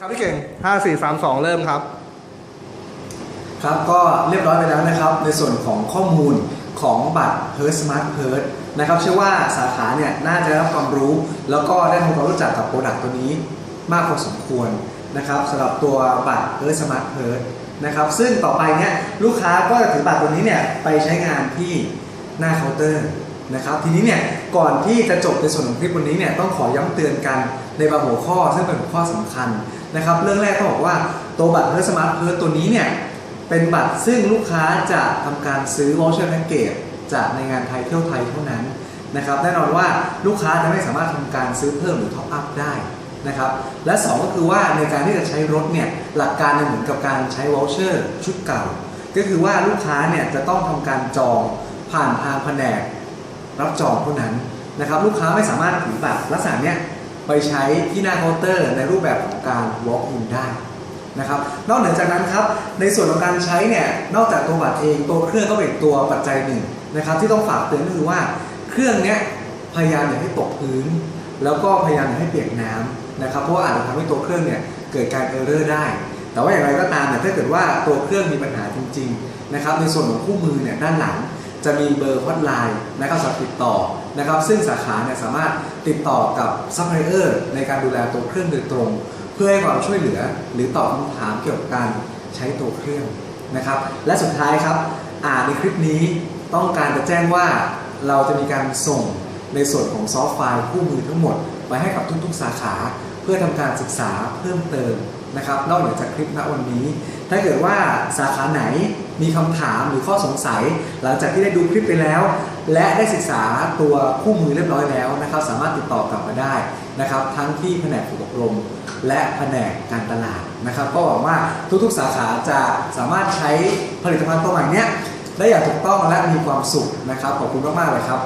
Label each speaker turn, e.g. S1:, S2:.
S1: ครับพี่เก่ง 5 4 3 2 เริ่มครับ
S2: ครับก็เรียบร้อยไปแล้วนะครับ ในส่วนของข้อมูลของบัตร h e r Smart h e r นะครับเชื่อว่าสาขาเนี่ยน่าจะได้รับความรู้ แล้วก็ได้ทำความรู้จักกับโปรดักต์ตัวนี้มากพอสมควรนะครับสำหรับตัวบัตร h e r Smart h e r นะครับซึ่งต่อไปเนี่ยลูกค้าก็จะถือบัตรตัวนี้เนี่ยไปใช้งานที่หน้าเคาน์เตอร์ นะครับทีนี้เนี่ยก่อนที่จะจบในส่วนของคลิปวันนี้เนี่ยต้องขอย้ำเตือนกันในบางหัวข้อซึ่งเป็นหัวข้อสำคัญนะครับเรื่องแรกต้องบอกว่าตัวบัตร h e r Smart h e r ตัวนี้เนี่ยเป็นบัตรซึ่งลูกค้าจะทำการซื้อ voucher package จากในงานไทยเที่ยวไทยเท่านั้นนะครับแน่นอนว่าลูกค้าจะไม่สามารถทำการซื้อเพิ่มหรือ top up ได้นะครับและ 2 ก็คือว่าในการที่จะใช้รถเนี่ยหลักการเนี่ยเหมือนกับการใช้ voucher ชุดเก่า ก็คือว่าลูกค้าเนี่ยจะต้องทำการจองผ่านทางแผนก รับจองเท่านั้นนะครับลูกค้าไม่สามารถถือบัตรลักษณะเนี้ยไปใช้ที่หน้าเคาน์เตอร์ ในรูปแบบของการ walk in ได้นะครับนอกเหนือจากนั้นครับในส่วนของการใช้เนี่ยนอกจากตัวบัตรเองตัวเครื่องก็เป็นตัวปัจจัยหนึ่งนะครับที่ต้องฝากเตือนก็คือว่าเครื่องเนี้ยพยายามอย่าให้ตกพื้น แล้วก็พยายามอย่าให้เปียกน้ำนะครับเพราะว่าอาจจะทำให้ตัวเครื่องเนี่ยเกิดการเออร์เรอร์ได้ แต่ว่าอย่างไรก็ตามเนี่ยถ้าเกิดว่าตัวเครื่องมีปัญหาจริงๆนะครับในส่วนของคู่มือเนี่ยด้านหลัง จะมีเบอร์ฮอตไลน์นะครับสำหรับติดต่อนะครับ ซึ่งสาขาเนี่ยสามารถติดต่อกับซัพพลายเออร์ในการดูแลตัวเครื่องโดยตรง เพื่อให้ความช่วยเหลือหรือตอบคำถามเกี่ยวกับการใช้ตัวเครื่องนะครับ และสุดท้ายครับอ่าในคลิปนี้ต้องการจะแจ้งว่าเราจะมีการส่งในส่วนของซอฟต์ไฟล์คู่มือทั้งหมด ไปให้กับทุกๆสาขา เพื่อทำการศึกษาเพิ่มเติมนะครับนอกเหนือจากคลิปณวันนี้ ถ้าเกิดว่าสาขาไหน มีคำถามหรือข้อสงสัย หลังจากที่ได้ดูคลิปไปแล้ว และได้ศึกษาตัวคู่มือเรียบร้อยแล้วนะครับ สามารถติดต่อกลับมาได้นะครับ ทั้งที่แผนกฝึกอบรม และแผนกการตลาดนะครับ ก็หวังว่าทุกๆสาขาจะสามารถใช้ผลิตภัณฑ์ตัวใหม่เนี้ยได้อย่างถูกต้องและมีความสุขนะครับขอบคุณมากๆเลยครับ